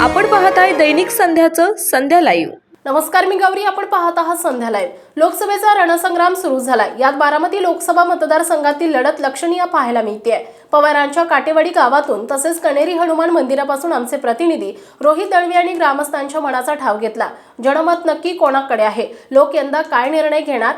आपण पाहत आहे दैनिक संध्याचं संध्या लाईव्ह नमस्कार मी गौरी. आपण पाहत आहात संध्या लाईव्ह लोकसभेचा रणसंग्राम सुरू झालाय यात बारामती लोकसभा मतदारसंघातील लढत लक्षणीय पाहायला मिळते पवारांच्या काटेवाडी गावातून तसेच कणेरी हनुमान मंदिरापासून आमचे प्रतिनिधी रोहित दळवी यांनी ग्रामस्थांच्या मनाचा ठाव घेतला. जनमत नक्की कोणाकडे आहे? लोक यंदा काय निर्णय घेणार?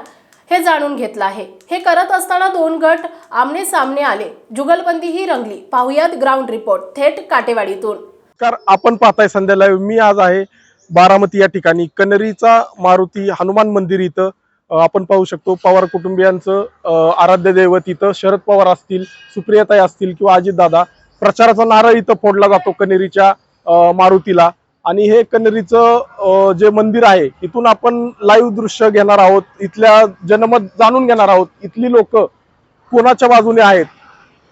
हे जाणून घेतलं आहे. हे करत असताना दोन गट आमने सामने आले. जुगलबंदी ही रंगली. पाहुयात ग्राउंड रिपोर्ट थेट काटेवाडीतून. नमस्कार आपण पाहताय संध्या लाईव्ह मी आज आहे बारामती या ठिकाणी कनरीचा मारुती हनुमान मंदिर इथं. आपण पाहू शकतो पवार कुटुंबियांचं आराध्य दैवत इथं. शरद पवार असतील सुप्रियाताई असतील किंवा अजितदादा प्रचाराचा नारळ इथं फोडला जातो कनेरीच्या मारुतीला. आणि हे कनेरीचं जे मंदिर आहे इथून आपण लाईव्ह दृश्य घेणार आहोत. इथल्या जनमत जाणून घेणार आहोत. इथली लोक कोणाच्या बाजूने आहेत?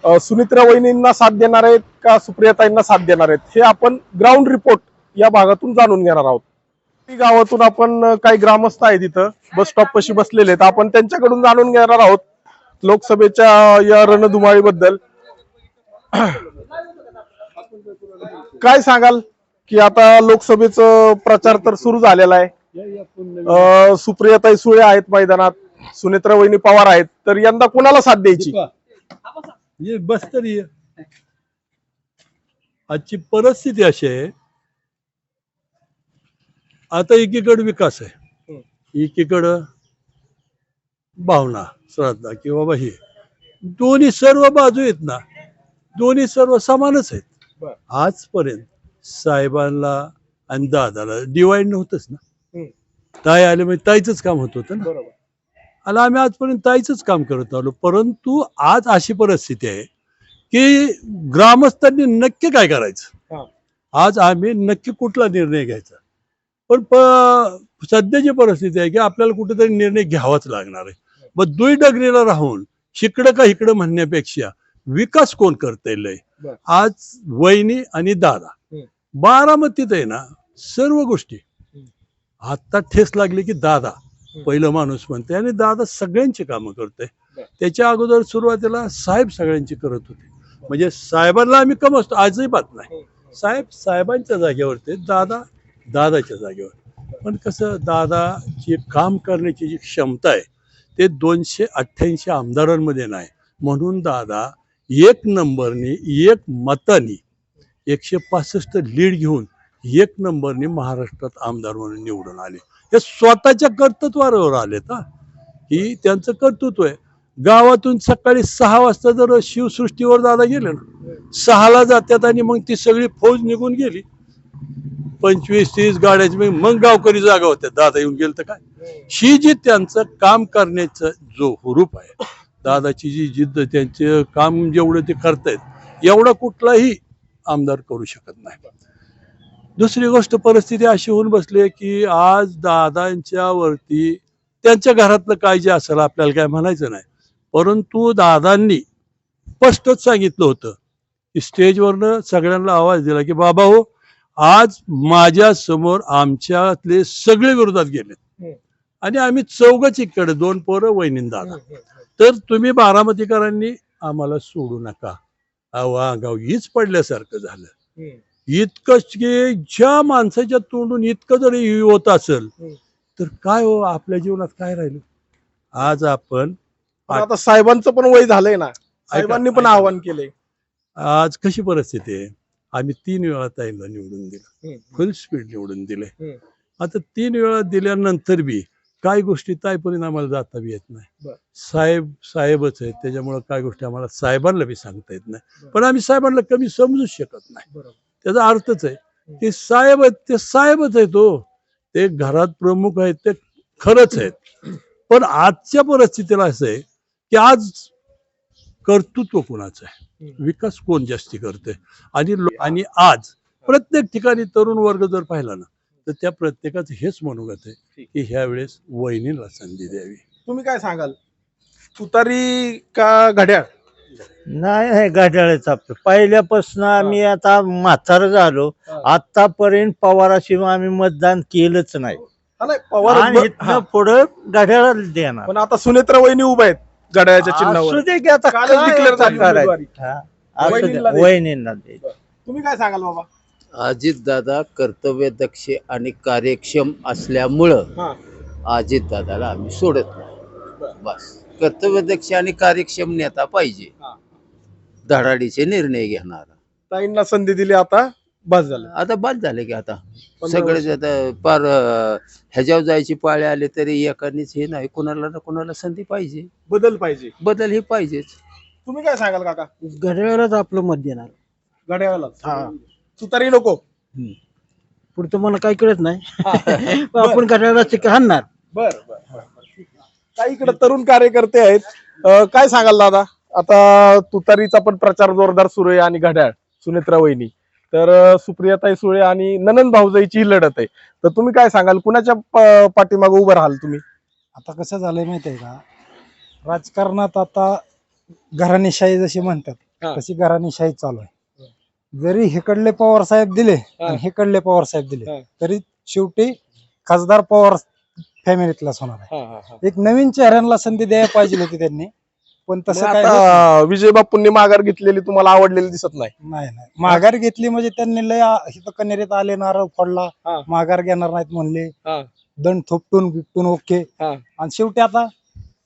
सुनित्रा वहिनींना साथ देणार आहेत का सुप्रियाताईंना साथ देणार आहेत? हे आपण ग्राउंड रिपोर्ट या भागातून जाणून घेणार आहोत. गावातून आपण काही ग्रामस्थ आहेत इथं बस स्टॉप पशी बसलेले आहेत. आपण त्यांच्याकडून जाणून घेणार आहोत लोकसभेच्या या रणधुमाळीबद्दल. काय सांगाल की आता लोकसभेचं प्रचार तर सुरू झालेला आहे. सुप्रियाताई सुळे आहेत मैदानात सुनेत्रा वहिनी पवार आहेत. तर यंदा कुणाला साथ द्यायची? ये बस तरी ये. आजची परिस्थिती अशी आहे. आता एकीकडे विकास आहे. एकीकडं भावना श्रद्धा की बाबा हे दोन्ही सर्व बाजू आहेत ना दोन्ही सर्व समानच आहेत. आजपर्यंत साहेबांना आणि दादाला डिवाइड नव्हतंच ना. ताई आले म्हणजे ताईच काम होत होतं ना. आणि आम्ही आजपर्यंत ताईच काम करत आलो. परंतु आज अशी परिस्थिती आहे की ग्रामस्थांनी नक्की काय. करायचं? आज आम्ही नक्की कुठला निर्णय घ्यायचा? पण सध्याची परिस्थिती आहे की आपल्याला कुठेतरी निर्णय घ्यावाच लागणार आहे. मग दुई डगरीला राहून इकडं का इकडं म्हणण्यापेक्षा विकास कोण करता येईल. आज वहिनी आणि दादा. बारामतीत आहे ना सर्व गोष्टी. आता ठेस लागली की दादा. पहिलं माणूस म्हणते आणि दादा सगळ्यांची कामं करते. त्याच्या अगोदर सुरुवातीला साहेब सगळ्यांची करत होते. म्हणजे साहेबांना आम्ही कमवतो आजही बात नाही. साहेब साहेबांच्या जागेवर ते दादा दादाच्या जागेवर. पण कसं दादाची काम करण्याची जी क्षमता आहे ते दोनशे अठ्ठ्याऐंशी आमदारांमध्ये नाही. म्हणून दादा एक नंबरनी एक मतानी एकशे पासष्ट लीड घेऊन एक नंबरने महाराष्ट्रात आमदार म्हणून निवडून आले. हे स्वतःच्या कर्तृत्वावर आलेत हा. ही त्यांचं कर्तृत्व आहे. गावातून सकाळी सहा वाजता जर शिवसृष्टीवर दादा गेले ना सहाला जात्यात आणि मग ती सगळी फौज निघून गेली. पंचवीस तीस गाड्याची मग मग गावकरी जागा होत्या. दादा येऊन गेलं तर काय? ही जी त्यांचं काम करण्याचं जो हुरूप आहे दादाची जी जिद्द त्यांचे काम जेवढं ते करतायत एवढा कुठलाही आमदार करू शकत नाही. दुसरी गोष्ट परिस्थिती अशी होऊन बसली की आज दादांच्या वरती त्यांच्या घरातलं काय जे असेल आपल्याला काय म्हणायचं नाही. परंतु दादांनी स्पष्टच सांगितलं होतं की स्टेजवरनं सगळ्यांना आवाज दिला की बाबा हो आज माझ्यासमोर आमच्यातले सगळे विरोधात गेले. आणि आम्ही चौघच इकडे दोन पोरं वहिनी दादा. तर तुम्ही बारामतीकरांनी आम्हाला सोडू नका. अहो गाव हीच पडल्यासारखं झालं. इतकं की ज्या माणसाच्या तोंडून इतकं जरी होत असेल. तर काय हो आपल्या जीवनात काय राहिलं आज आपण पण आता साहेबांचं पण वय झालंय ना साहेबांनी पण. आवाहन केलंय आज कशी परिस्थिती आहे आम्ही तीन वेळा ताईला निवडून दिलं. फुल स्पीड निवडून दिले. आता तीन वेळा दिल्यानंतर बी काही गोष्टी ताईपर्यंत आम्हाला जाता बी येत नाही. साहेब साहेबच आहेत त्याच्यामुळे काय गोष्टी आम्हाला साहेबांना बी सांगता येत नाही. पण आम्ही साहेबांना कमी समजूच शकत नाही बरोबर त्याचा अर्थच आहे. की साहेब आहेत ते साहेबच आहे तो. ते घरात प्रमुख आहेत ते खरंच आहेत. पण आजच्या परिस्थितीला असं आहे की आज कर्तृत्व कोणाचं आहे? विकास कोण जास्ती करते आणि आणि आज प्रत्येक ठिकाणी तरुण वर्ग जर पाहिला ना तर त्या प्रत्येकाचं हेच मनोगत आहे की ह्या वेळेस वहिनीला संधी द्यावी. तुम्ही काय सांगाल? तुतारी का घड्याळ? नाही हे घड्याळच आपलं. पहिल्यापासून आम्ही आता म्हातार झालो. हा. आतापर्यंत पवाराशिवाय आम्ही मतदान केलंच नाही. हा, नाही, पवार आणि इथनं पुढं घड्याळाला देणार. पण आता सुनेत्रा वहिनी उभा आहेत घड्याळ्याच्या असू चिन्हावर. दे की आता कालच काय declare आता झाली. करायचं? उमेदवारी. हा, असू दे, वहिनींना दे. वहिनींना दे तुम्ही काय सांगाल बाबा? अजितदादा कर्तव्यदक्ष आणि कार्यक्षम असल्यामुळं हा. अजितदादाला आम्ही सोडत नाही. बस. कर्तव्यदक्ष आणि कार्यक्षम नेता पाहिजे. हा. धडाडीचे निर्णय घेणारा. ताईंना संधी दिली आता बस झालं. आता बाद झाले की आता. पंधरा सगळे आता पार ह्याच्यावर जायची पाळी आली तरी एकानीच हे नाही. कुणाला ना कुणाला संधी पाहिजे. बदल पाहिजे. बदल हे पाहिजेच. तुम्ही काय सांगाल काका? घड्याळालाच आपलं मत देणार. घड्याळाला हा. तुतारी नको. पुढचं मला काही कळत नाही. आपण घड्याळाला हाणणार. बर बर. काही इकडे तरुण कार्यकर्ते आहेत. अं, काय सांगाल दादा? आता तुतारीचा पण प्रचार जोरदार सुरू आहे आणि घड्याळ सुनेत्रा वहिनी. तर सुप्रियाताई सुळे आणि ननंद भाऊजाईची ही लढत आहे. तर तुम्ही काय सांगाल? कुणाच्या पाठीमागे उभं राहाल तुम्ही? आता कसं झालंय माहितीये का? राजकारणात आता घराणेशाही जशी म्हणतात हा. तशी घराणेशाही चालू आहे. जरी हिकडले पवार साहेब दिले आणि हिकडले पवार साहेब हा. दिले तरी शेवटी खासदार पवार फॅमिलीतलाच होणार आहे. एक नवीन चेहऱ्यांना संधी द्यायला पाहिजे होती त्यांनी. पण तसं काय होत आता विजय बापूंनी माघार घेतलेली तुम्हाला आवडलेली दिसत नाही नाही नाही माघार घेतली म्हणजे त्यांनी लय आ- इथं कनेरीत आले नारळ फोडला हा. माघार घेणार नाहीत म्हणले हा. दंड थोपटून बिपटून ओके हा. आणि शेवटी आता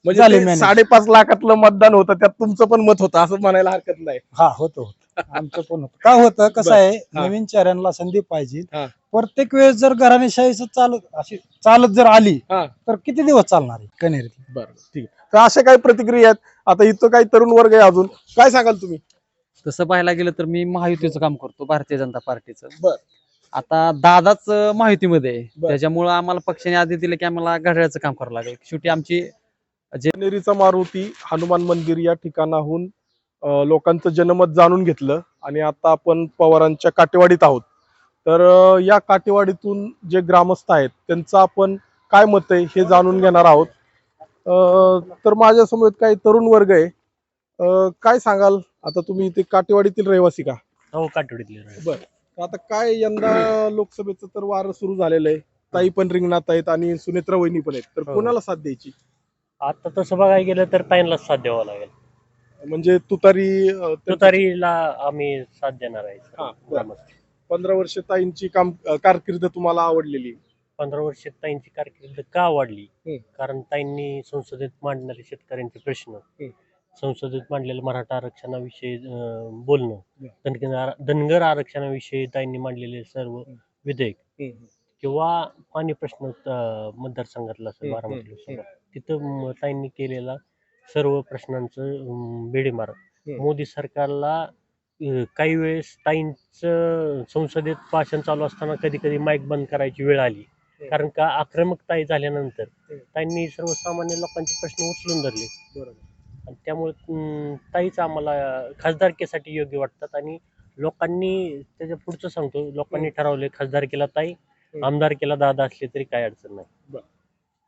म्हणजे झाले ते manage. साडेपाच लाखातलं मतदान होतं त्यात तुमचं पण मत होतं असं म्हणायला हरकत नाही हा होतं होतं आमचं पण होतं. का होतं? कसं आहे हा. नवीन चेहऱ्यांना संधी पाहिजे. हा. प्रत्येक वेळेस जर घराणेशाहीच चालत अशी चालत जर आली हा. तर किती दिवस चालणार आहे कनेरीत बरं ठीक आहे. तर अशा काही प्रतिक्रिया आहेत. आता इथं काही तरुण वर्ग आहे अजून. काय सांगाल तुम्ही? तसं पाहायला गेलं तर मी महायुतीचं काम करतो भारतीय जनता पार्टीचं. बर. आता दादाच महायुतीमध्ये आहे. बर. त्याच्यामुळं आम्हाला पक्षाने आधी दिलं की आम्हाला घड्याळाचं काम करावं लागेल. शेवटी आमची नेरीचा मारुती हनुमान मंदिर या ठिकाणाहून लोकांचं जनमत जाणून घेतलं आणि आता आपण पवारांच्या काटेवाडीत आहोत. तर या काटेवाडीतून जे ग्रामस्थ आहेत त्यांचं आपण काय मत आहे हे जाणून घेणार आहोत. तर माझ्यासमोर काही तरुण वर्ग आहे. काय सांगाल? आता तुम्ही इथे काटेवाडीतील रहिवासी का? हो काठवडीतले तर आता काय यंदा लोकसभेचं तर वारं सुरू झालेलं आहे. ताई पण रिंगणात आहेत आणि सुनेत्रा वहिनी पण आहेत. तर हो. कोणाला साथ द्यायची? आता तसं बघायला गेलं तर ताईंला साथ द्यावा लागेल. म्हणजे तुतारी अं, तुतारीला आम्ही साथ देणार आहे हा, बरं. पंधरा वर्ष ताईंची काम अं, कारकीर्द तुम्हाला आवडलेली. पंधरा वर्षात ताईंची कारकीर्द का वाढली हम्म. कारण ताईंनी संसदेत मांडणारे शेतकऱ्यांचे प्रश्न संसदेत मांडलेलं मराठा आरक्षणाविषयी अं, बोलणं धनगर आर- धनगर आरक्षणाविषयी ताईंनी मांडलेले सर्व विधेयक. किंवा पाणी प्रश्न अं, मतदारसंघातला असेल हम्म, बारामती हम्म, लोकसभा तिथं म- ताईंनी केलेला सर्व प्रश्नांचं बेडीमार. मोदी सरकारला अं, काही वेळेस ताईंचं संसदेत भाषण चालू असताना कधी कधी माईक बंद करायची वेळ आली. कारण का आक्रमकताई झाल्यानंतर ताईंनी सर्वसामान्य लोकांचे प्रश्न उचलून धरले. बरोबर. आणि त्यामुळे अं, ताईच आम्हाला खासदारकीसाठी योग्य वाटतात. आणि लोकांनी त्याच्या पुढचं सांगतो. लोकांनी ठरवले खासदारकीला ताई आमदारकीला दादा असले तरी काय अडचण नाही.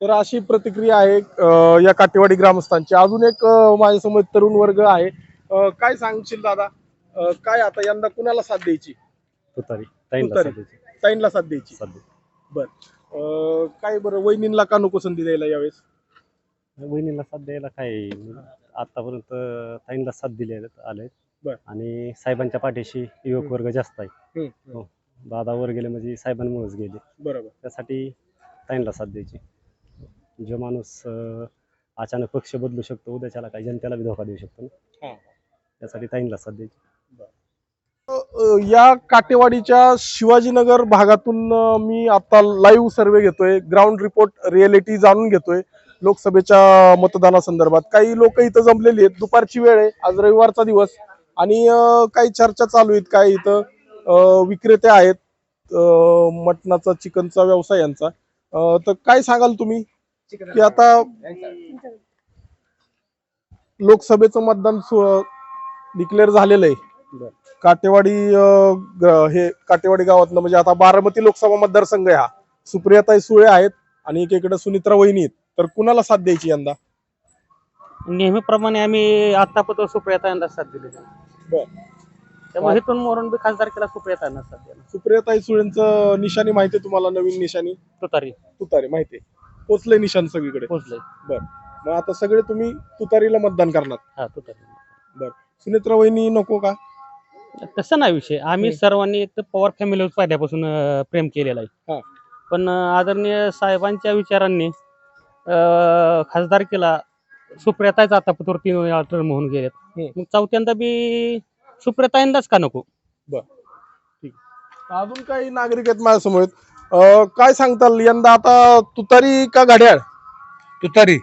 तर अशी प्रतिक्रिया आहे अं, या काटेवाडी ग्रामस्थांची. अजून एक अं, माझ्यासमोर तरुण वर्ग आहे. अं, काय सांगशील दादा? अं, काय आता यंदा कुणाला साथ द्यायची? तुतारी. तुतारी. ताईंला साथ द्यायची. बर. अं, काय बरं वहिनींना का नको संधी द्यायला यावेळेस? वहिनीला साथ द्यायला काय आतापर्यंत ताईंना साथ दिले आले बर. आणि साहेबांच्या पाठीशी युवक वर्ग जास्त आहे. हो. दादा वर गेले म्हणजे साहेबांमुळेच गेले. बरोबर. त्यासाठी ताईंला साथ द्यायची. जो माणूस अचानक पक्ष बदलू शकतो उद्याच्याला काय जनतेला बी धोका देऊ शकतो ना. हा. त्यासाठी ताईंला साथ द्यायची. या काटेवाडीच्या शिवाजीनगर भागातून मी आता लाईव्ह सर्वे घेतोय ग्राउंड रिपोर्ट रिअलिटी जाणून घेतोय लोकसभेच्या मतदानासंदर्भात. काही लोक इथं जमलेली आहेत. दुपारची वेळ आहे. आज रविवारचा दिवस. आणि काही चर्चा चालू आहेत. काय इथं विक्रेते आहेत अ, मटणाचा चिकनचा व्यवसाय यांचा. तर काय सांगाल तुम्ही? की आता लोकसभेचं मतदान डिक्लेअर झालेलं आहे. काटेवाडी हे काटेवाडी गावातलं म्हणजे आता बारामती लोकसभा मतदारसंघ आहे हा. सुप्रियाताई सुळे आहेत आणि एकीकडे सुनित्रा वहिनी आहेत. तर कुणाला साथ द्यायची यंदा? नेहमीप्रमाणे आम्ही आतापर्यंत सुप्रियाताईंना साथ दिली. त्यामुळे इथून मोरून बी खासदार केला सुप्रियाताईंना साथ दिला. सुप्रियाताई सुळेंचं निशाणी माहिती तुम्हाला नवीन निशाणी? तुतारी. तुतारी माहिती पोचले निशाण सगळीकडे. पोहोचले मग आता सगळे तुम्ही तुतारीला मतदान करणार. हा तुतारी सुनेत्रा वहिनी नको का? तसं नाही विषय. आम्ही हम्म. सर्वांनी एक तर पवार फॅमिलीवर पहिल्यापासून अं, प्रेम केलेलं हा. आहे पण अं, आदरणीय साहेबांच्या विचारांनी अं, खासदारकीला सुप्रियाताईच आतापर्यंत तीन वेळा टर्म होऊन गेलेत. हम्म. मग चौथ्यांदा बी सुप्रियाताईंदाच का नको? अजून काही नागरिक आहेत माझ्यासमोर. काय सांगताल? यंदा आता तुतारी का घड्याळ? तुतारी.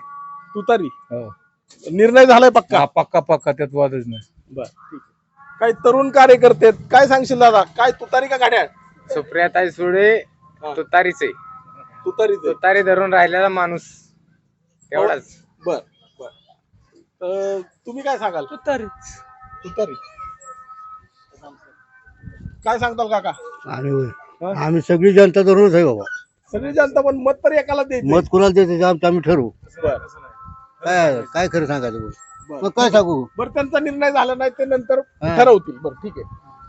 तुतारी. हो. निर्णय झालाय पक्का? हा पक्का पक्का. त्यात वादच नाही. बर ठीक आहे. काही तरुण कार्यकर्ते आहेत. काय सांगशील दादा? काय तुतारी का घड्याळ? सुप्रियाताई सुळे हा. तुतारीचे. तुतारी तुतारी धरून राहिलेला माणूस. एवढाच. बर बर. तर तुम्ही काय सांगाल? तुतारी. तुतारी. काय सांगताल काका? आम्ही? आम्ही सगळी जनता धरूनच आहे बाबा. सगळी जनता पण मत तर एकाला मत कुणाला देते ते आमचं आम्ही ठरवू. बर. काय काय खरं सांगायचं बोल. बर. मग काय सांगू? बरं त्यांचा निर्णय झाला नाही ते नंतर हा. ठरवतील. बरं ठीक आहे.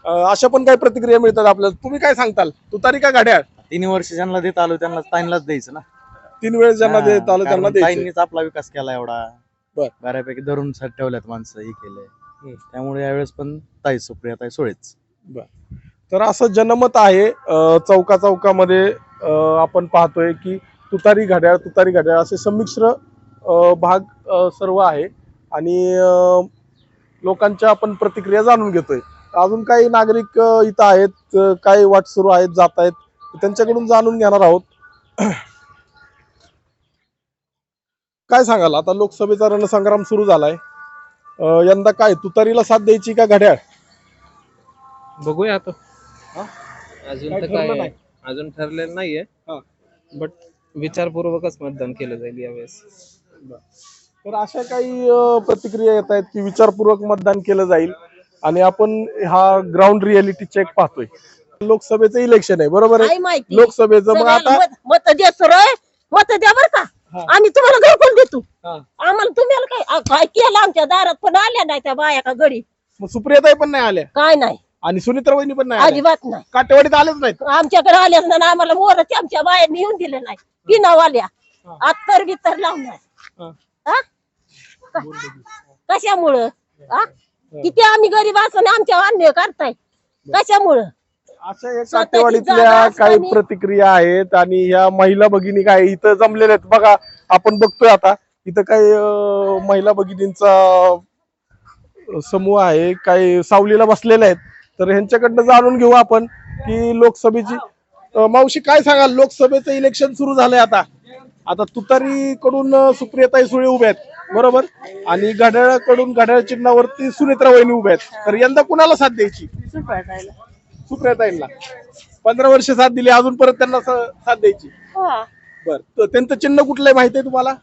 अं, अशा पण काही प्रतिक्रिया मिळतात आपल्याला. तुम्ही काय सांगताल? तुतारी का घड्याळ? तीन वर्ष ज्यांना देत आलो त्यांना ताईंलाच द्यायचं ना. तीन वेळेस ज्यांना हा, देत आलं त्यांना कारण द्यायचं. ताईंनीच आपला विकास केला एवढा. बर. बऱ्यापैकी धरून ठेवल्यात माणसं हे केलंय. हम्म. त्यामुळे यावेळेस पण ताई सुप्रिया ताई सोळेच. तर असं जनमत आहे चौका चौकामध्ये आपण पाहतोय की तुतारी घड्याळ तुतारी घड्याळ असे संमिश्र भाग सर्व आहे. आणि लोकांच्या आपण प्रतिक्रिया जाणून घेतोय. अजून काही नागरिक इथं आहेत काही वाट सुरू आहेत जात आहेत त्यांच्याकडून जाणून घेणार आहोत. काय सांगाल? आता लोकसभेचा रणसंग्राम सुरू झालाय. यंदा काय तुतारीला साथ द्यायची का घड्याळ? बघूया आता. हा? अजून काय तर ठरलं काय नाही? अजून ठरलेलं नाहीये. हा. बट विचारपूर्वकच मतदान केलं जाईल यावेळेस. तर अशा काही अ, प्रतिक्रिया येत आहेत की विचारपूर्वक मतदान केलं जाईल आणि आपण हा ग्राउंड रियालिटी चेक पाहतोय. लोकसभेचं इलेक्शन आहे बरोबर आहे? माहिती? लोकसभेचं मग आता मत देतो रे मत द्या बर का? हा. आम्ही तुम्हाला घरकुल देतो. हा. आम्हाला तुम्हाला काय आ, काय केलं आमच्या दारात पण आल्या नाही त्या बाया का गडी मग सुप्रियाताई पण नाही आल्या? काय नाही. आणि सुनित्रा वहिनी पण नाही आल्या. अजिबात नाही. काटेवाडीत आलेच नाहीत. आमच्याकडे आल्याच नाही आम्हाला मोरच आमच्या बायांनी येऊन दिले नाही. पिनावाल्या अत्तर बित्तर लावणार. हा. हा? कशामुळं? हा? किती आम्ही गरीब असून आमच्या अन्याय करताय. कशामुळं? अशा या स्वतःची काटेवाडीतल्या जागा काही असताना- प्रतिक्रिया आहेत आणि ह्या महिला भगिनी काय इथं जमलेल्या आहेत. बघा आपण बघतोय आता इथं काही अ, महिला भगिनींचा समूह आहे. काही सावलीला बसलेले आहेत. तर ह्यांच्याकडनं जाणून घेऊ आपण की लोकसभेची मावशी काय सांगाल? लोकसभेचं इलेक्शन सुरू झालंय आता. आता तुतारीकडून अ, सुप्रियाताई सुळे उभे आहेत बरोबर? आणि घड्याळाकडून घड्याळ चिन्हावरती सुनेत्रा वहिनी उभ्या आहेत. तर यंदा कुणाला साथ द्यायची? सुप्रियाताईंना पंधरा वर्ष साथ दिली अजून परत त्यांना साथ द्यायची. बर त्यांचं चिन्ह कुठलं आहे माहिती आहे तुम्हाला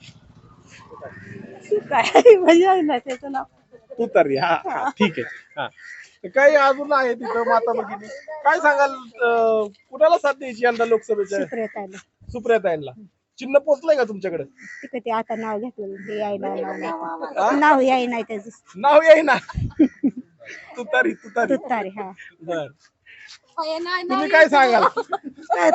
तुतारी हा ठीक आहे. हा. काही अजून आहे तिथं माता भगिनी काय सांगाल अं, कुणाला साथ द्यायची यंदा लोकसभेच्या सुप्रियाताईंना चिन्ह पोचलंय का तुमच्याकडे? ते आता नाव घेतलं यायला हा? नाव याय नाही त्याचं. नाव येई ना. तुतारी तुतारी. तुतारी हा. बर. तुम्ही काय सांगाल?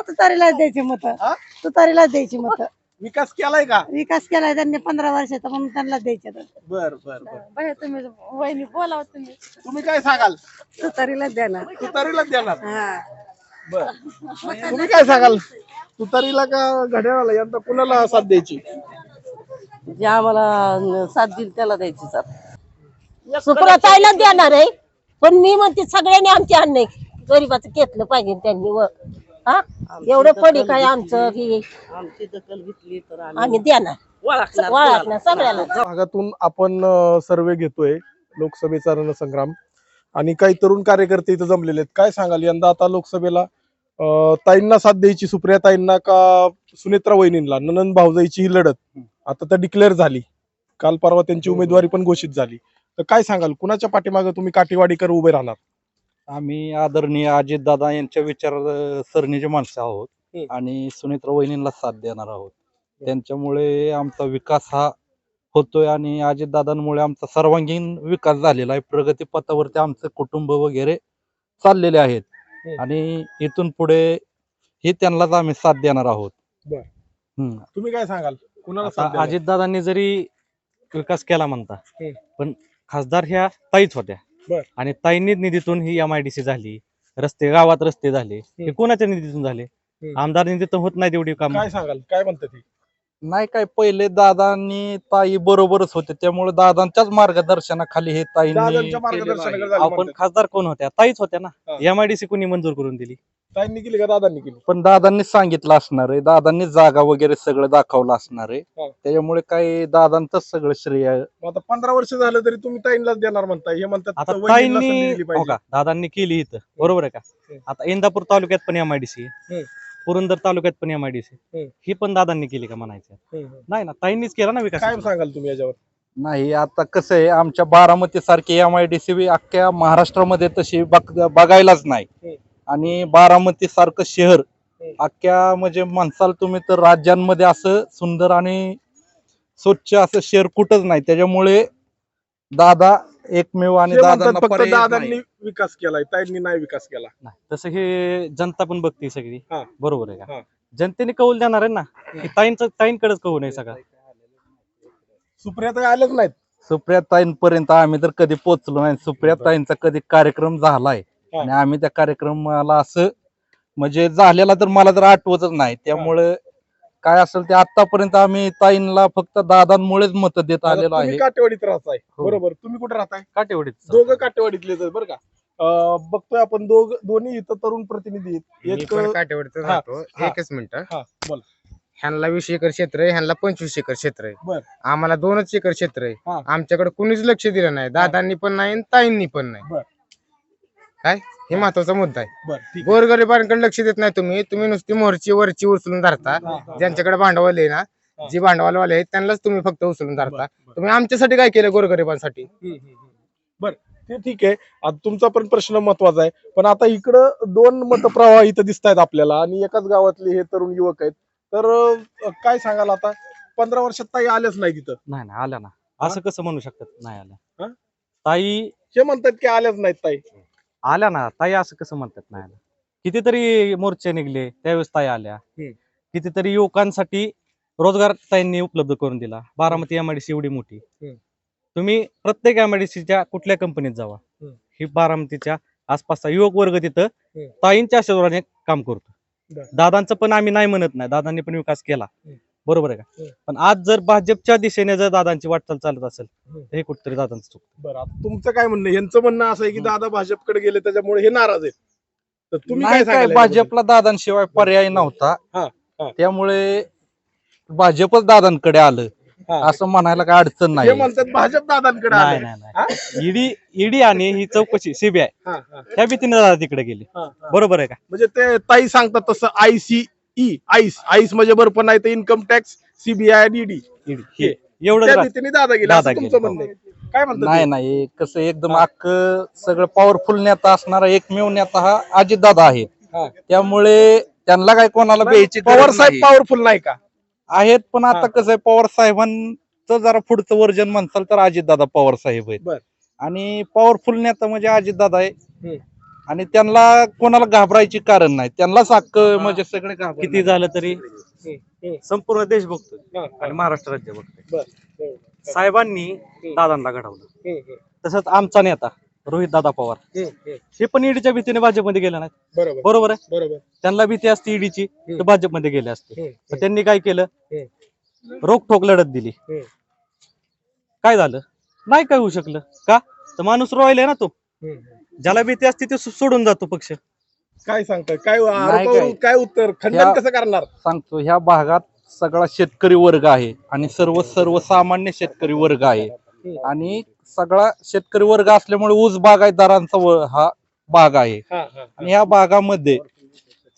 तुतारीलाच द्यायची मत. हा? तुतारीलाच द्यायची मत. विकास केलाय का? विकास केलाय त्यांनी पंधरा वर्षाचा म्हणून त्यांना द्यायचे बर बर बर. बाहेर तुम्ही वहिनी बोलाव तुम्ही. तुम्ही काय सांगाल? तुतारीलाच देणार. तुतारीलाच देणार? हा. बर. तुम्ही काय सांगाल? तुतारीला का घड्याळाला यंदा कुणाला साथ द्यायची? जे आम्हाला साथ दिली त्याला द्यायची साथ. सुप्रताईला देणार आहे पण मी म्हणते सगळ्यांनी आमचे अन्य गरीबाचं घेतलं पाहिजे त्यांनी व हा? एवढं पडी काय आमचं की आमची दखल घेतली तर आम्ही देणार वळखणार सगळ्याला. भागातून आपण सर्वे घेतोय लोकसभेचा रणसंग्राम. आणि काही तरुण कार्यकर्ते इथं जमलेले आहेत. काय सांगाल यंदा आता लोकसभेला? अं, ताईंना साथ द्यायची सुप्रिया ताईंना का सुनेत्रा वहिनींना? ननंद भाऊजाईची ही लढत. आता तर डिक्लेअर झाली. काल परवा त्यांची उमेदवारी पण घोषित झाली. तर काय सांगाल? कुणाच्या पाठीमागे तुम्ही काटेवाडीकर उभे राहणार? आम्ही आदरणीय अजितदादा यांच्या विचार सरणीचे माणसं आहोत. आणि सुनेत्रा वहिनींना साथ देणार आहोत त्यांच्यामुळे आमचा विकास हा होतोय आणि अजितदादांमुळे आमचा सर्वांगीण विकास झालेला आहे प्रगती पथावरती आमचं कुटुंब वगैरे चाललेले आहेत. आणि इथून पुढे हे त्यांनाच आम्ही साथ देणार आहोत. तुम्ही काय सांगाल कुणाला? अजितदादांनी जरी विकास केला म्हणता. पण खासदार ह्या ताईच होत्या बर. आणि ताईंनी निधीतून ही एम आय डी सी झाली. रस्ते गावात रस्ते झाले. हे कोणाच्या निधीतून झाले? हम्म. आमदार निधीतून होत नाही तेवढी काम. काय सांगाल? काय म्हणतात ती नाही काय पहिले दादांनी ताई बरोबरच होते. त्यामुळे दादांच्याच मार्गदर्शनाखाली हे ताईंनी दादांच्या मार्गदर्शनाखाली झालं आपण म्हणतात. खासदार कोण होत्या? ताईच होत्या ना? हा. एम आय डी सी कोणी मंजूर करून दिली? ताईंनी केली का दादांनी केली? पण दादांनी सांगितलं असणार आहे. दादांनी जागा वगैरे सगळं दाखवलं असणार आहे. त्याच्यामुळे काही दादांच सगळं श्रेय आहे. मग आता पंधरा वर्ष झालं तरी तुम्ही ताईंलाच देणार म्हणताय. हे म्हणतात आता संधी ताईंनी दिली हो पाहिजे. का? दादांनी केली इथं. बरोबर आहे का? हम्म. आता इंदापूर तालुक्यात पण एम आय डी सी हम्म. पुरंदर तालुक्यात पण एम आय डी सी हम्म. ही पण दादांनी केली का म्हणायचं हम्म. नाही ना ताईंनीच केला ना विकास काय सांगाल तुम्ही याच्यावर नाही आता कसं आहे आमच्या बारामती सारखी एम आय डी सी अख्ख्या महाराष्ट्रामध्ये तशी बघ- बघायलाच नाही. आणि बारामती सारखं शहर हम्म. अख्ख्या म्हणजे माणसाल तुम्ही तर राज्यांमध्ये असं सुंदर आणि स्वच्छ असं शहर कुठंच नाही त्याच्यामुळे दादा एकमेव आणि ते म्हणतात दादांना फक्त पर्यायच दादांनी नाही. विकास केलाय ताईंनी नाही विकास केला. नाही तसं हे जनता पण बघते सगळी. हा. बरोबर आहे हा. का जनतेने कौल देणार आहे ना? की ताईंचं ताईंकडेच कौल आहे सगळा. सुप्रियाताई आलेच नाहीत. सुप्रियाताईंपर्यंत आम्ही तर कधी पोहोचलो नाही. सुप्रियाताईंचा कधी कार्यक्रम झालाय. हा. आणि आम्ही त्या कार्यक्रमाला असं म्हणजे झालेला तर मला तर आठवतच नाही. त्यामुळे काय असेल ते आतापर्यंत आम्ही ताईंना फक्त दादांमुळेच मत देत आलेलो आहे. काटेवाडीत राहताय. हो. बरोबर. तुम्ही कुठे राहताय? काटेवडीत दोघं काटेवाडीतलेच आहेत बरं का. अं, बघतोय आपण दोघ दोन्ही इथं तरुण प्रतिनिधी आहेत. मी एक पण काटेवाडीतच हा, राहतो. हा. एकच मिनिट. हा बोला. ह्यांना वीस एकर क्षेत्र आहे ह्यांना पंचवीस एकर क्षेत्र बर. आहे आम्हाला दोनच एकर क्षेत्र हा. आहे आमच्याकडे कुणीच लक्ष दिलं नाही. दादांनी पण नाही आणि ताईंनी पण नाही. बर. काय? हे महत्त्वाचा मुद्दा आहे. गोरगरिबांकडे लक्ष देत नाही तुम्ही. तुम्ही नुसती मोरची वरची उचलून धरता. हा, हा. ज्यांच्याकडे भांडवल आहे ना हा. जी भांडवलवाले आहेत त्यांनाच तुम्ही फक्त उचलून धरता. तुम्ही आमच्यासाठी काय केलं गोरगरिबांसाठी. बर ते ठीक आहे. आता तुमचा पण प्रश्न महत्त्वाचा आहे. पण आता इकडं दोन मतप्रवाह इथं दिसत आहेत आपल्याला. आणि एकाच गावातले हे तरुण युवक आहेत. तर काय सांगाल आता? पंधरा वर्षात ताई आल्याच नाही तिथं नाही नाही आल्या ना. असं कसं म्हणू शकतात? नाही आल्या. हा? ताई हे म्हणतात की आल्याच नाहीत ताई. आल्या ना ताई असं कसं म्हणतात नाही कितीतरी मोर्चे निघले त्यावेळेस ताई आल्या. कितीतरी युवकांसाठी रोजगार ताईंनी उपलब्ध करून दिला बारामती एमआयडीसी एवढी मोठी. तुम्ही प्रत्येक एमआयडीसीच्या कुठल्या कंपनीत जावा. ही बारामतीच्या आसपासचा युवक वर्ग तिथं. ताईंच्या आशीर्वादाने काम करतो. दादांचं पण आम्ही नाही म्हणत नाही दादांनी पण विकास केला. बरोबर आहे का. पण आज जर भाजपच्या दिशेने जर दादांची वाटचाल चालत असेल हे. कुठेतरी दादांचं चूक. बरं आता तुमचं काय म्हणणं? यांचं म्हणणं असं आहे की दादा भाजपकडे गेले त्याच्यामुळे हे नाराज आहेत. तर तुम्ही काय नाही काय सांगाल भाजपला दादांशिवाय पर्याय नव्हता. हा, हा. त्यामुळे भाजपच दादांकडे आलं. हा. असं म्हणायला काय अडचण हे नाही. म्हणतात भाजप दादांकडे नाही आले. नाही नाही. ईडी ईडी आणि ही चौकशी सीबीआय हा, हा, ह्या भीतीने दादा तिकडे गेले. हा, हा. बरोबर आहे का? म्हणजे ते ताई सांगतात तसं I C E ice ice म्हणजे बरोबर नाही तर इन्कम टॅक्स सीबीआय ईडी हे. एवढं त्या दादा गेले. दादा तुमचं. म्हणणं आहे. काय म्हणतात नाही? नाही. कसं एकदम अख्ख सगळं पॉवरफुल नेता असणारा एकमेव नेता हा अजितदादा आहे. हा. त्यामुळे त्यांना काय कोणाला द्यायची पवार साहेब पॉवरफुल नाही का? आहेत पण आता. कसं आहे पवार साहेबांचं जरा पुढचं वर्जन म्हणसाल तर अजितदादा पवार साहेब आहेत. बर. आणि पॉवरफुल नेता म्हणजे अजितदादा आहे. हम्म. आणि त्यांना कोणाला घाबरायची कारण नाही. त्यांनाच हक्क म्हणजे सगळे. किती झालं तरी. संपूर्ण देश बघतोय. आणि महाराष्ट्र राज्य बघतोय. साहेबांनी दादांना घडवलं. तसंच आमचा नेता रोहित दादा पवार. हे पण ईडीच्या भीतीने भाजपमध्ये गेले नाहीत. बरोबर बरोबर आहे? बरोबर. त्यांना भीती असते ईडीची तर भाजपमध्ये गेले असते. त्यांनी काय केलं. रोखोक लढत दिली. काय झालं? नाही काय होऊ शकलं. का? तर माणूस रॉयल आहे ना तो. ज्याला भीती असते ते सो- सोडून जातो पक्ष. काय सांगताय? काय आरोपावरून काय. उत्तर? खंडन या- कसं करणार? सांगतो ह्या भागात सगळा शेतकरी वर्ग आहे आणि सर्व सर्वसामान्य शेतकरी वर्ग आहे. आणि सगळा शेतकरी वर्ग असल्यामुळे ऊस बागायतदारांचा व- हा भाग आहे. हा, हा, आणि या भागामध्ये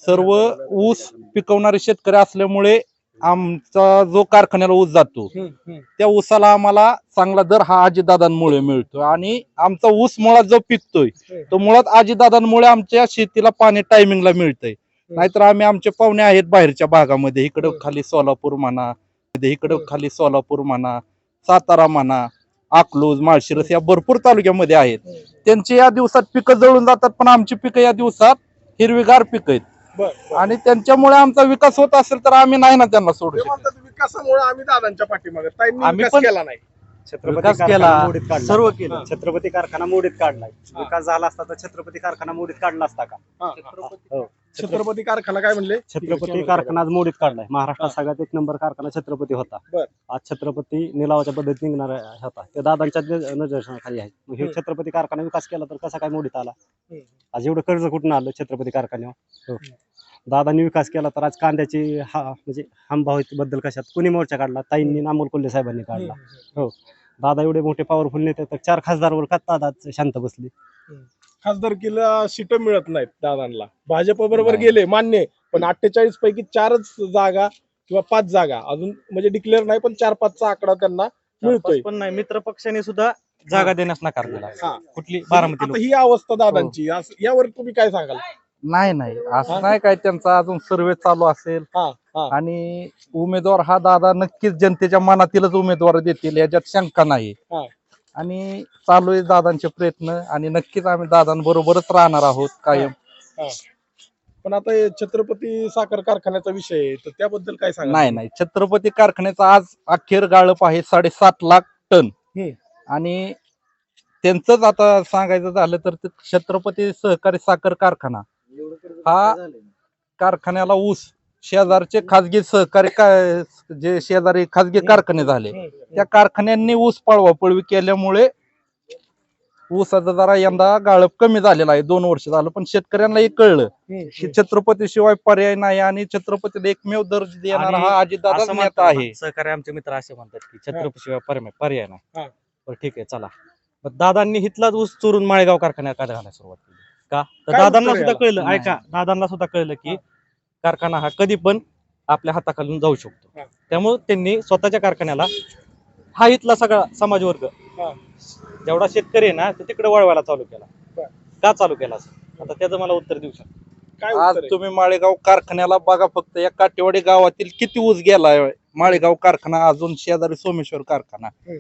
सर्व ऊस पिकवणारे शेतकरी असल्यामुळे आमचा जो कारखान्याला ऊस जातो. त्या ऊसाला आम्हाला चांगला दर हा आजीदादांमुळे मिळतो आणि आमचा ऊस मुळात जो पिकतोय तो मुळात आजीदादांमुळे आमच्या शेतीला पाणी टायमिंगला मिळतंय. नाहीतर आम्ही आमचे पाहुणे आहेत बाहेरच्या भागामध्ये इकडं खाली सोलापूर म्हणा इकडं खाली सोलापूर म्हणा सातारा म्हणा अकलूज माळशिरस या भरपूर तालुक्यामध्ये आहेत. त्यांची या दिवसात पिकं जळून जातात पण आमची पिकं या दिवसात हिरवीगार पिकं आहेत. आणि त्यांच्यामुळे आमचा विकास होत असेल तर आम्ही नाही ना त्यांना सोडू ते शकत. म्हणतात विकासामुळे आम्ही दादांच्या पाठीमागे. ताईंनी आम्ही विकास पण- केला नाही. छत्रपती विकास कारखाना केला, मोडीत काढला. सर्व केलं. छत्रपती कारखाना मोडीत काढलाय विकास झाला असता तर छत्रपती कारखाना मोडीत काढला असता का? हो. छत्रपती कारखाना काय म्हणले? छत्रपती कारखाना आज मोडीत काढलाय. महाराष्ट्रात सगळ्यात एक नंबर कारखाना छत्रपती होता. बर. आज छत्रपती निलावाच्या पद्धतीत निघणार होता. ते दादांच्या नि- निदर्शनाखाली आहे. मग हे. छत्रपती कारखाना विकास केला तर कसा काय मोडीत आला. आज एवढं कर्ज कुठून आलं छत्रपती कारखान्यावर? हो. दादांनी विकास केला तर आज कांद्याची हा म्हणजे हमभावबद्दल कशात? कुणी मोर्चा काढला? ताईंनी अमोल कोल्हे साहेबांनी काढला. हो. दादा एवढे मोठे पॉवरफुल नेते तर चार खासदारवर का दादा शांत बसले? खासदारकीला सीट मिळत नाहीत दादांना. भाजप बरोबर. गेले मान्य. पण अठ्ठेचाळीस पैकी चारच जागा किंवा पाच जागा अजून म्हणजे डिक्लेअर नाही पण चार पाचचा आकडा त्यांना मिळतोय. पण नाही. मित्र पक्षाने सुद्धा जागा देण्यास नकार दिला. हा. कुठली आता ही अवस्था दादांची. यावर तुम्ही काय सांगाल? नाही नाही? असं नाही काय त्यांचा अजून सर्वे चालू असेल आणि उमेदवार हा दादा नक्कीच जनतेच्या मनातीलच उमेदवार देतील याच्यात शंका नाही. आणि चालू आहे दादांचे प्रयत्न आणि नक्कीच आम्ही दादांबरोबरच राहणार आहोत कायम. पण आता हे छत्रपती साखर कारखान्याचा विषय आहे तर त्याबद्दल काय सांगा नाही नाही छत्रपती कारखान्याचा आज अखेर गाळप आहे साडेसात लाख टन. आणि त्यांचंच आता सांगायचं झालं तर ते छत्रपती सहकारी साखर कारखाना हा कारखान्याला ऊस शेजारचे खाजगी सहकारी जे शेजारी खाजगी कारखाने झाले त्या कारखान्यांनी ऊस पळवापळवी केल्यामुळे ऊसाचा जरा यंदा गाळप कमी झालेला आहे दोन वर्ष झालं पण शेतकऱ्यांनाही कळलं की छत्रपती शिवाय पर्याय नाही आणि छत्रपतीला एकमेव दर्जा देणारा हा अजितदादा नेता आहे. सहकारी आमचे मित्र असे म्हणतात की छत्रपती शिवाय पर्याय पर्याय हा. नाही बरं ठीक आहे चला. दादांनी हितलाच ऊस चोरून माळेगाव कारखान्यात का घालायला सुरुवात केली? का तर काय दादांना उत्तर सुद्धा याला? कळलं नाही. ऐका दादांना सुद्धा कळलं की कारखाना हा कधी पण आपल्या हाताखालून जाऊ शकतो हा. त्यामुळे त्यांनी स्वतःच्या कारखान्याला हा इथला सगळा समाज वर्ग हा. जेवढा शेतकरी आहे ना तो तिकडे वळवायला चालू केला बर. का चालू केला असं आता त्याचं मला उत्तर देऊ शकतो काय आज उत्तर आहे? तुम्ही माळेगाव कारखान्याला बघा फक्त या काटेवाडी गावातील किती ऊस गेलाय माळेगाव कारखाना अजून शेजारी सोमेश्वर कारखाना हम्म.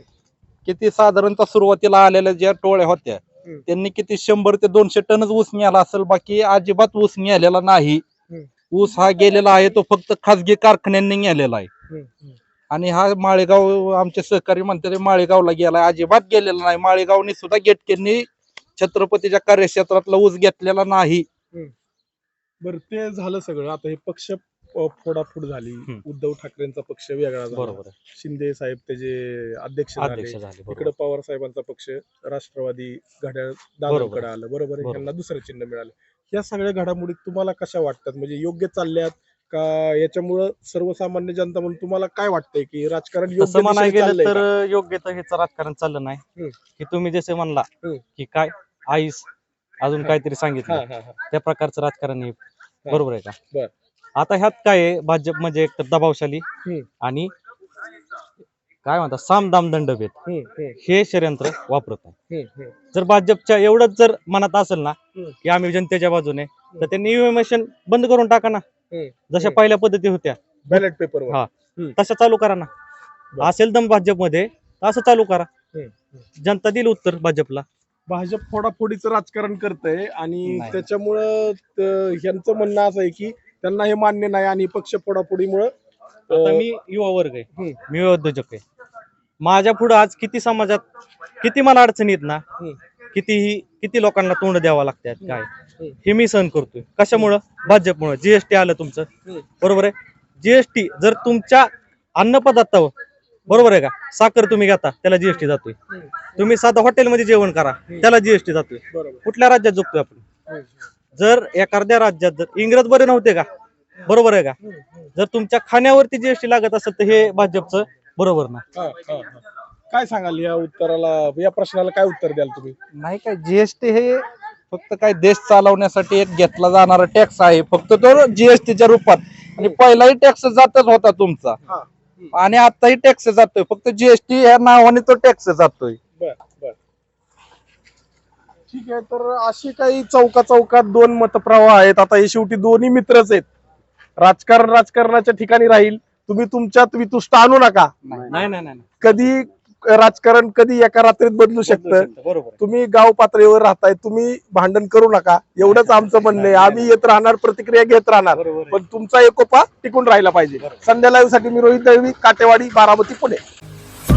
किती साधारणतः सुरुवातीला आलेल्या ज्या टोळ्या होत्या. त्यांनी किती शंभर ते दोनशे टनच ऊस मिळाला असेल बाकी अजिबात ऊस मिळालेला नाही. ऊस हा गेलेला आहे तो फक्त खाजगी कारखान्यांनी नेलेला आहे. आणि हा माळेगाव आमचे सहकारी म्हणतात माळेगावला गेलाय अजिबात गेलेला नाही. माळेगावनी सुद्धा गेटकेंनी छत्रपतीच्या कार्यक्षेत्रातला ऊस घेतलेला नाही. बरं ते झालं सगळं. आता हे पक्ष फोडाफोड झाली हम्म. उद्धव ठाकरेंचा पक्ष वेगळा झाला बरोबर आहे शिंदे साहेब त्याचे अध्यक्ष झाले अध्यक्ष झाले बरोबर इकडे पवार साहेबांचा पक्ष राष्ट्रवादी घड्याळ बरोबर. दादांकडे आलं बरोबर आहे बरोबर. त्यांना दुसरं चिन्ह मिळालं या सगळ्या घडामोडी तुम्हाला कशा वाटतात म्हणजे योग्य चालल्यात का याच्यामुळं सर्वसामान्य जनता म्हणून तुम्हाला काय वाटतंय की राजकारण योग्य तसं म्हणायला दिशेने गेलं चाललंय का? तर योग्य तर हेच राजकारण चाललं नाही. की तुम्ही जसे म्हणला हम्म. की काय आईस अजून काहीतरी हा, सांगितलं हा, हा. त्या प्रकारचं राजकारण आहे बरोबर आहे बर. आता ह्यात काय आहे भाजप म्हणजे एक तर दबावशाली हम्म. आणि काय म्हणतात साम दाम दंडभेद हम्म, हम्म, हे षडयंत्र वापरत आहे हम्म, हम्म. जर भाजपच्या एवढंच जर मनात असेल ना हम्म. की आम्ही जनतेच्या बाजूने तर त्यांनी ईव्हीएम मशीन बंद करून टाका ना हम्म. जशा. पहिल्या पद्धती होत्या बॅलेट पेपरवर हा. तसं चालू करा ना. असेल दम भाजपमध्ये तर असं चालू करा. जनता दिल उत्तर भाजपला भाजप फोडाफोडीचं राजकारण करतंय आणि नाही. त्याच्यामुळं त- ह्यांचं म्हणणं असं आहे की त्यांना हे मान्य नाही आणि पक्ष फोडाफोडीमुळं आता मी युवा वर्ग आहे. मी उद्योजक आहे. माझ्या पुढे आज किती समाजात किती मला अडचणी आहेत ना. कितीही किती लोकांना तोंड द्यावं लागतात काय. हे मी सहन करतोय. कशामुळं? भाजपमुळं. जीएसटी आलं तुमचं. बरोबर आहे? जीएसटी जर तुमच्या अन्नपदार्थावर बरोबर आहे का? साखर तुम्ही घेता त्याला जीएसटी जातोय. तुम्ही साधं हॉटेलमध्ये जेवण करा त्याला जीएसटी जातोय. बरोबर. कुठल्या राज्यात जगतोय आपण. जर एखाद्या राज्यात जर इंग्रज बरे नव्हते का? बरोबर आहे का. जर तुमच्या खाण्यावरती जीएसटी लागत असेल तर हे भाजपचं बरोबर ना. काय सांगाल या उत्तराला? या प्रश्नाला काय उत्तर द्याल तुम्ही? नाही काय जीएसटी हे फक्त काय देश चालवण्यासाठी एक घेतला जाणारा टॅक्स आहे. फक्त तो जीएसटीच्या रूपात. आणि पहिलाही टॅक्स जातच होता तुमचा. हा. आणि आताही टॅक्स जातोय. फक्त जीएसटी या नावाने तो टॅक्स जातोय. बर. ठीक आहे तर अशी काही चौका चौकात दोन मतप्रवाह आहेत. आता हे शेवटी दोन्ही मित्रच आहेत. राजकारण राजकारणाच्या ठिकाणी राहील. तुम्ही तुमच्यात वितुष्ट आणू नका. नाही. नाही नाही. कधी राजकारण कधी एका रात्रीत बदलू शकतं. बरोबर. तुम्ही गाव पातळीवर राहताय तुम्ही भांडण करू नका. एवढंच आमचं म्हणणं आहे. आम्ही येत राहणार प्रतिक्रिया घेत राहणार. पण तुमचा एकोपा टिकून राहिला पाहिजे. संध्या लाईव्हसाठी मी रोहित दळवी काटेवाडी बारामती पुणे.